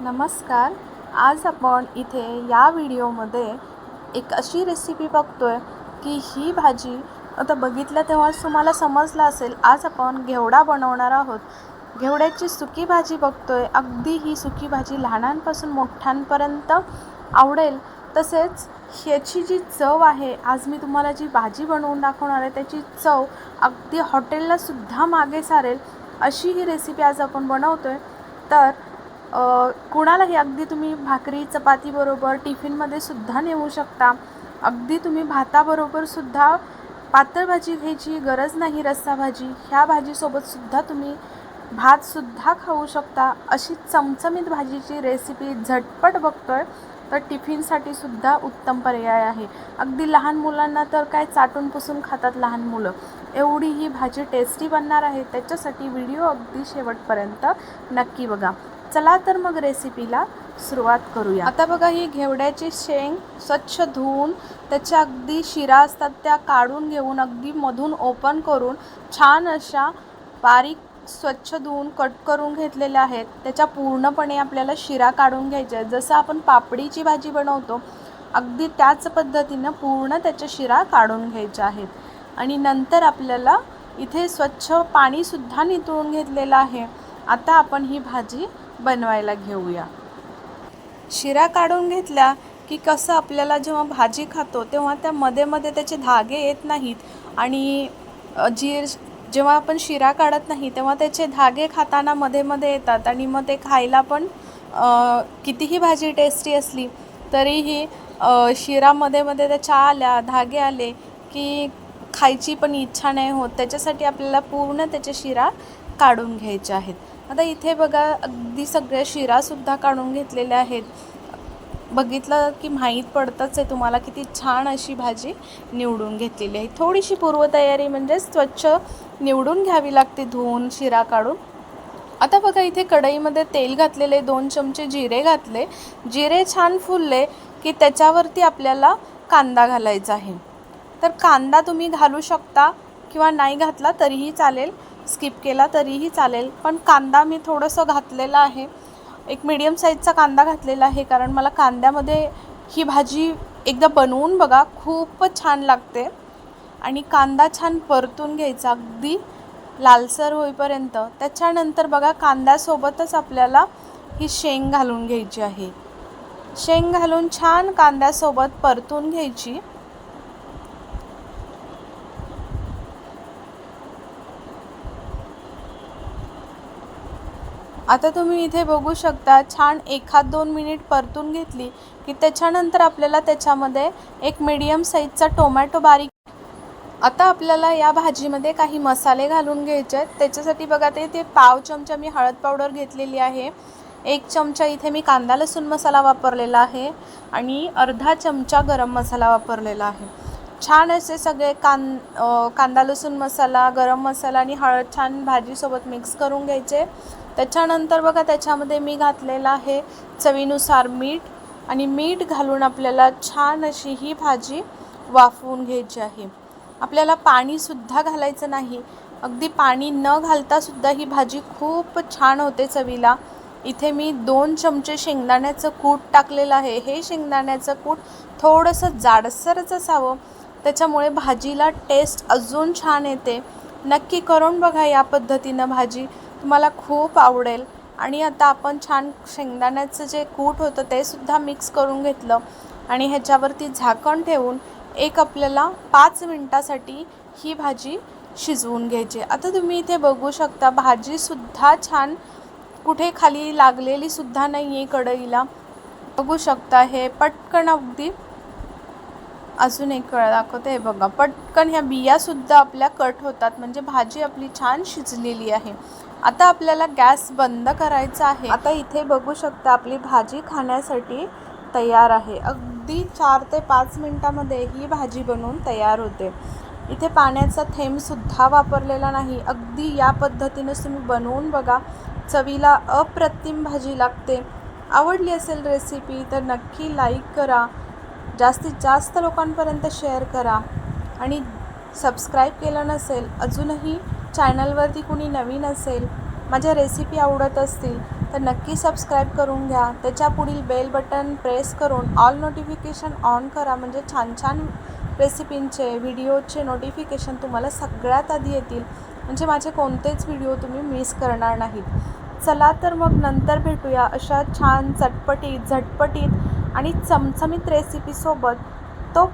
नमस्कार आज आपण इथे या व्हिडिओमध्ये एक अशी रेसिपी बघतोय की ही भाजी आता बघितलं तेव्हाच तुम्हाला समजलं असेल आज आपण घेवडा बनवणार आहोत. घेवड्याची सुकी भाजी बघतोय अगदी ही सुकी भाजी लहानांपासून मोठ्यांपर्यंत आवडेल. तसेच ह्याची जी चव आहे आज मी तुम्हाला जी भाजी बनवून दाखवणार आहे त्याची चव अगदी हॉटेलला सुद्धा मागे सारेल. अशी ही रेसिपी आज आपण बनवतोय. तर कुणालाही अगदी तुम्ही भाकरी चपातीबरोबर टिफिनमध्ये सुद्धा नेऊ शकता. अगदी तुम्ही भाताबरोबर सुद्धा पातळ भाजी घ्यायची गरज नाही रस्सा भाजी. ह्या भाजीसोबत सुद्धा तुम्ही भातसुद्धा खाऊ शकता. अशी चमचमीत भाजीची रेसिपी झटपट बघतोय तर टिफिनसाठी सुद्धा उत्तम पर्याय आहे. अगदी लहान मुलांना तर काय चाटून पुसून खातात लहान मुलं. एवढी ही भाजी टेस्टी बनणार आहे त्याच्यासाठी व्हिडिओ अगदी शेवटपर्यंत नक्की बघा. चला तर मग रेसिपीला सुरुवात करूया. आता बघा ही घेवड्याची शेंग स्वच्छ धुवून त्याच्या अगदी शिरा असतात त्या काढून घेऊन अगदी मधून ओपन करून छान अशा बारीक स्वच्छ धुवून कट करून घेतलेल्या आहेत. त्याच्या पूर्णपणे आपल्याला शिरा काढून घ्यायच्या आहे. जसं आपण पापडीची भाजी बनवतो अगदी त्याच पद्धतीनं पूर्ण त्याच्या शिरा काढून घ्यायच्या आहेत. आणि नंतर आपल्याला इथे स्वच्छ पाणीसुद्धा नितळून घेतलेलं आहे. आता आपण ही भाजी बनवायला घेऊया. शिरा काढून घेतल्या की कसं आपल्याला जेव्हा भाजी खातो तेव्हा त्या मध्ये मध्ये त्याचे धागे येत नाहीत आणि जी जेव्हा आपण शिरा काढत नाही तेव्हा त्याचे धागे खाताना मध्ये मध्ये येतात आणि मग ते खायला पण कितीही भाजी टेस्टी असली तरीही शिरा मध्ये मध्ये त्याच्या आल्या धागे आले की खायची पण इच्छा नाही होत. त्याच्यासाठी आपल्याला पूर्ण त्याच्या शिरा काढून घ्यायच्या आहेत. आता इथे बघा अगदी सगळ्या शिरासुद्धा काढून घेतलेल्या आहेत. बघितलं की माहीत पडतंच आहे तुम्हाला किती छान अशी भाजी निवडून घेतलेली आहे. थोडीशी पूर्वतयारी म्हणजे स्वच्छ निवडून घ्यावी लागते धुवून शिरा काढून. आता बघा इथे कढईमध्ये तेल घातलेले दोन चमचे जिरे घातले. जिरे छान फुलले की त्याच्यावरती आपल्याला कांदा घालायचा आहे. तर कांदा तुम्ही घालू शकता किंवा नाही घातला तरीही चालेल. स्किप केला तरीही चालेल. पण कांदा मी थोडंसं घातलेलं आहे. एक मीडियम साईजचा कांदा घातलेला आहे कारण मला कांद्यामध्ये ही भाजी एकदा बनवून बघा खूपच छान लागते. आणि कांदा छान परतून घ्यायचा अगदी लालसर होईपर्यंत. त्याच्यानंतर बघा कांद्यासोबतच आपल्याला ही शेंग घालून घ्यायची आहे. शेंग घालून छान कांद्यासोबत परतून घ्यायची. आता तुम्ही इथे बघू शकता छान एखाद दोन मिनिट परतून घेतली की त्याच्यानंतर आपल्याला त्याच्यामध्ये एक मीडियम साईजचा टोमॅटो बारीक आता आपल्याला या भाजीमध्ये काही मसाले घालून घ्यायचे आहेत. त्याच्यासाठी बघा ते ते पाव चमचा मी हळद पावडर घेतलेली आहे. एक चमचा इथे मी कांदा लसूण मसाला वापरलेला आहे आणि अर्धा चमचा गरम मसाला वापरलेला आहे. छान असे सगळे कां कांदा लसूण मसाला गरम मसाला आणि हळद छान भाजीसोबत मिक्स करून घ्यायचे. त्याच्यानंतर बघा त्याच्यामध्ये मी घातलेलं आहे चवीनुसार मीठ आणि मीठ घालून आपल्याला छान अशी ही भाजी वाफवून घ्यायची आहे. आपल्याला पाणीसुद्धा घालायचं नाही. अगदी पाणी न घालतासुद्धा ही भाजी खूप छान होते चवीला. इथे मी दोन चमचे शेंगदाण्याचं कूट टाकलेलं आहे. हे शेंगदाण्याचं कूट थोडंसं जाडसरच असावं. त्याच्यामुळे भाजीला टेस्ट अजून छान येते. नक्की करून बघा या पद्धतीनं भाजी. तुम्हाला खूप आवडेल. आणि आता आपण छान शेंगदाण्याचं जे कूट होतं ते सुद्धा मिक्स करून घेतलं. आणि ह्याच्यावरती झाकण ठेवून एक आपल्याला पाच मिनटासाठी ही भाजी शिजवून घ्यायची. आता तुम्ही इथे बघू शकता भाजीसुद्धा छान कुठे खाली लागलेली सुद्धा नाही आहे कढईला. बघू शकता हे पटकन अगदी अजून एक वेळा दाखवते. हे बघा पटकन ह्या बियासुद्धा आपल्या कट होतात. म्हणजे भाजी आपली छान शिजलेली आहे. आता आपल्याला गॅस बंद करायचा आहे. आता इथे बघू शकता आपली भाजी खाण्यासाठी तयार आहे. अगदी चार ते पाच मिनटामध्ये ही भाजी बनवून तयार होते. इथे पाण्याचा थेंबसुद्धा वापरलेला नाही. अगदी या पद्धतीनं तुम्ही बनवून बघा. चवीला अप्रतिम भाजी लागते. आवडली असेल रेसिपी तर नक्की लाईक करा. जास्तीत जास्त लोकांपर्यंत शेअर करा. आणि सबस्क्राईब केलं नसेल अजूनही चॅनलवरती कुणी नवीन असेल माझ्या रेसिपी आवडत असतील तर नक्की सबस्क्राईब करून घ्या. त्याच्या पुढील बेल बटन प्रेस करून ऑल नोटिफिकेशन ऑन करा. म्हणजे छान छान रेसिपींचे व्हिडिओचे नोटिफिकेशन तुम्हाला सगळ्यात आधी येतील. म्हणजे माझे कोणतेच व्हिडिओ तुम्ही मिस करणार नाहीत. चला तर मग नंतर भेटूया अशा छान चटपटीत झटपटीत आणि चमचमीत रेसिपीसोबत तो